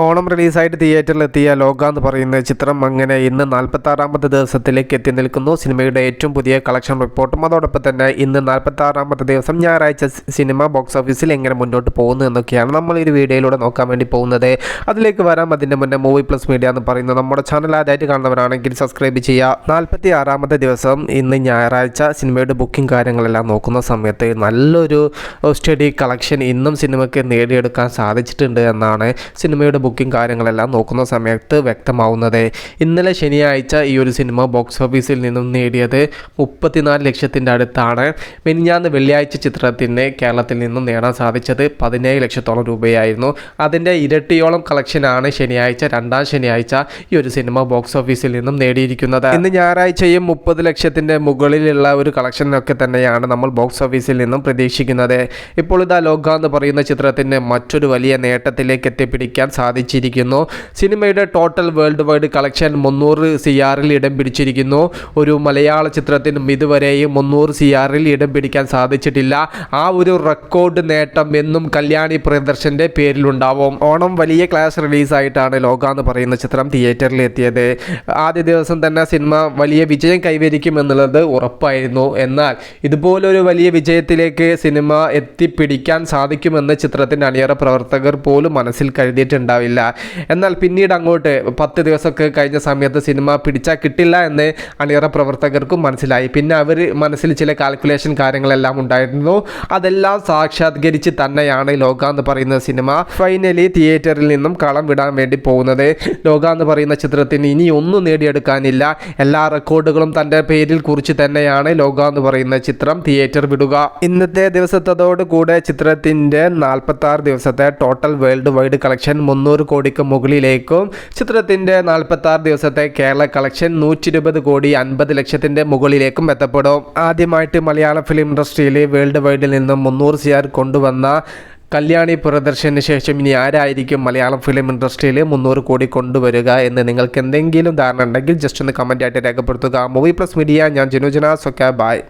ഓണം റിലീസായിട്ട് തിയേറ്ററിലെത്തിയ ലോക എന്ന് പറയുന്ന ചിത്രം അങ്ങനെ ഇന്ന് നാൽപ്പത്താറാമത്തെ ദിവസത്തിലേക്ക് എത്തി നിൽക്കുന്നു. സിനിമയുടെ ഏറ്റവും പുതിയ കളക്ഷൻ റിപ്പോർട്ടും അതോടൊപ്പം തന്നെ ഇന്ന് നാൽപ്പത്താറാമത്തെ ദിവസം ഞായറാഴ്ച സിനിമ ബോക്സ് ഓഫീസിൽ എങ്ങനെ മുന്നോട്ട് പോകുന്നു എന്നൊക്കെയാണ് നമ്മൾ ഈ വീഡിയോയിലൂടെ നോക്കാൻ വേണ്ടി പോകുന്നത്. അതിലേക്ക് വരാം. അതിന്റെ മുന്നേ മൂവി പ്ലസ് മീഡിയ എന്ന് പറയുന്നത് നമ്മുടെ ചാനൽ ആദ്യമായിട്ട് കാണുന്നവരാണെങ്കിൽ സബ്സ്ക്രൈബ് ചെയ്യുക. നാൽപ്പത്തി ആറാമത്തെ ദിവസം ഇന്ന് ഞായറാഴ്ച സിനിമയുടെ ബുക്കിംഗ് കാര്യങ്ങളെല്ലാം നോക്കുന്ന സമയത്ത് നല്ലൊരു സ്റ്റഡി കളക്ഷൻ ഇന്നും സിനിമയ്ക്ക് നേടിയെടുക്കാൻ സാധിച്ചിട്ടുണ്ട് എന്നാണ് സിനിമയുടെ ബുക്കിംഗ് കാര്യങ്ങളെല്ലാം നോക്കുന്ന സമയത്ത് വ്യക്തമാവുന്നത്. ഇന്നലെ ശനിയാഴ്ച ഈ ഒരു സിനിമ ബോക്സ് ഓഫീസിൽ നിന്നും നേടിയത് മുപ്പത്തിനാല് ലക്ഷത്തിന്റെ അടുത്താണ്. മിനിഞ്ഞാന്ന് വെള്ളിയാഴ്ച ചിത്രത്തിന് കേരളത്തിൽ നിന്നും നേടാൻ സാധിച്ചത് പതിനേഴ് ലക്ഷത്തോളം രൂപയായിരുന്നു. അതിന്റെ ഇരട്ടിയോളം കളക്ഷനാണ് ശനിയാഴ്ച രണ്ടാം ശനിയാഴ്ച ഈ ഒരു സിനിമ ബോക്സ് ഓഫീസിൽ നിന്നും നേടിയിരിക്കുന്നത്. ഇന്ന് ഞായറാഴ്ചയും മുപ്പത് ലക്ഷത്തിന്റെ മുകളിലുള്ള ഒരു കളക്ഷനൊക്കെ തന്നെയാണ് നമ്മൾ ബോക്സ് ഓഫീസിൽ നിന്നും പ്രതീക്ഷിക്കുന്നത്. ഇപ്പോൾ ഇതാ ലോക എന്ന് പറയുന്ന ചിത്രത്തിന് മറ്റൊരു വലിയ നേട്ടത്തിലേക്ക് എത്തിപ്പിടിക്കാൻ സാധിച്ചിരിക്കുന്നു. സിനിമയുടെ ടോട്ടൽ വേൾഡ് വൈഡ് കളക്ഷൻ മുന്നൂറ് സി ആറിൽ ഇടം പിടിച്ചിരിക്കുന്നു. ഒരു മലയാള ചിത്രത്തിനും ഇതുവരെയും മുന്നൂറ് സി ആറിൽ ഇടം പിടിക്കാൻ സാധിച്ചിട്ടില്ല. ആ ഒരു റെക്കോർഡ് നേട്ടം എന്നും കല്യാണി പ്രിയദർശന്റെ പേരിലുണ്ടാവും. ഓണം വലിയ ക്ലാസ് റിലീസായിട്ടാണ് ലോക എന്ന് പറയുന്ന ചിത്രം തിയേറ്ററിൽ എത്തിയത്. ആദ്യ ദിവസം തന്നെ സിനിമ വലിയ വിജയം കൈവരിക്കും എന്നുള്ളത് ഉറപ്പായിരുന്നു. എന്നാൽ ഇതുപോലൊരു വലിയ വിജയത്തിലേക്ക് സിനിമ എത്തിപ്പിടിക്കാൻ സാധിക്കുമെന്ന് ചിത്രത്തിന്റെ അണിയറ പ്രവർത്തകർ പോലും മനസ്സിൽ കരുതിയിട്ടുണ്ടാവില്ല എന്നാൽ പിന്നീട് അങ്ങോട്ട് പത്ത് ദിവസമൊക്കെ കഴിഞ്ഞ സമയത്ത് സിനിമ പിടിച്ചാൽ കിട്ടില്ല എന്ന് അണിയറ പ്രവർത്തകർക്കും മനസ്സിലായി. പിന്നെ അവർ മനസ്സിൽ ചില കാൽക്കുലേഷൻ കാര്യങ്ങളെല്ലാം ഉണ്ടായിരുന്നു. അതെല്ലാം സാക്ഷാത്കരിച്ച് തന്നെയാണ് ലോക എന്ന് പറയുന്ന സിനിമ ഫൈനലി തിയേറ്ററിൽ നിന്നും കളം വിടാൻ വേണ്ടി പോകുന്നത്. ലോക എന്ന് പറയുന്ന ചിത്രത്തിന് ഇനി ഒന്നും നേടിയെടുക്കാനില്ല. എല്ലാ റെക്കോർഡുകളും തന്റെ പേരിൽ കുറിച്ച് തന്നെയാണ് ലോക എന്ന് പറയുന്ന ചിത്രം തിയേറ്റർ വിടുക. ഇന്നത്തെ ദിവസത്തോടുകൂടെ ചിത്രത്തിന്റെ നാൽപ്പത്തി ദിവസത്തെ ടോട്ടൽ വേൾഡ് വൈഡ് കളക്ഷൻ മുന്നൂറ് കോടിക്ക് മുകളിലേക്കും. ചിത്രത്തിന്റെ നാൽപ്പത്തി ആറ് ദിവസത്തെ കേരള കളക്ഷൻ നൂറ്റി ഇരുപത് കോടി അൻപത് ലക്ഷത്തിന്റെ മുകളിലേക്കും എത്തപ്പെടും. ആദ്യമായിട്ട് മലയാള ഫിലിം ഇൻഡസ്ട്രിയിൽ വേൾഡ് വൈഡിൽ നിന്നും മുന്നൂറ് സിആർ കൊണ്ടുവന്ന കല്യാണി പ്രദർശന ശേഷം ഇനി ആരായിരിക്കും മലയാളം ഫിലിം ഇൻഡസ്ട്രിയിൽ മുന്നൂറ് കോടി കൊണ്ടുവരിക എന്ന് നിങ്ങൾക്ക് എന്തെങ്കിലും ധാരണ ഉണ്ടെങ്കിൽ ജസ്റ്റ് ഒന്ന് കമന്റ് ആയിട്ട് രേഖപ്പെടുത്തുക. മൂവി പ്ലസ് മീഡിയ ഞാൻ ജനുജന സൊക്കെ ബായ്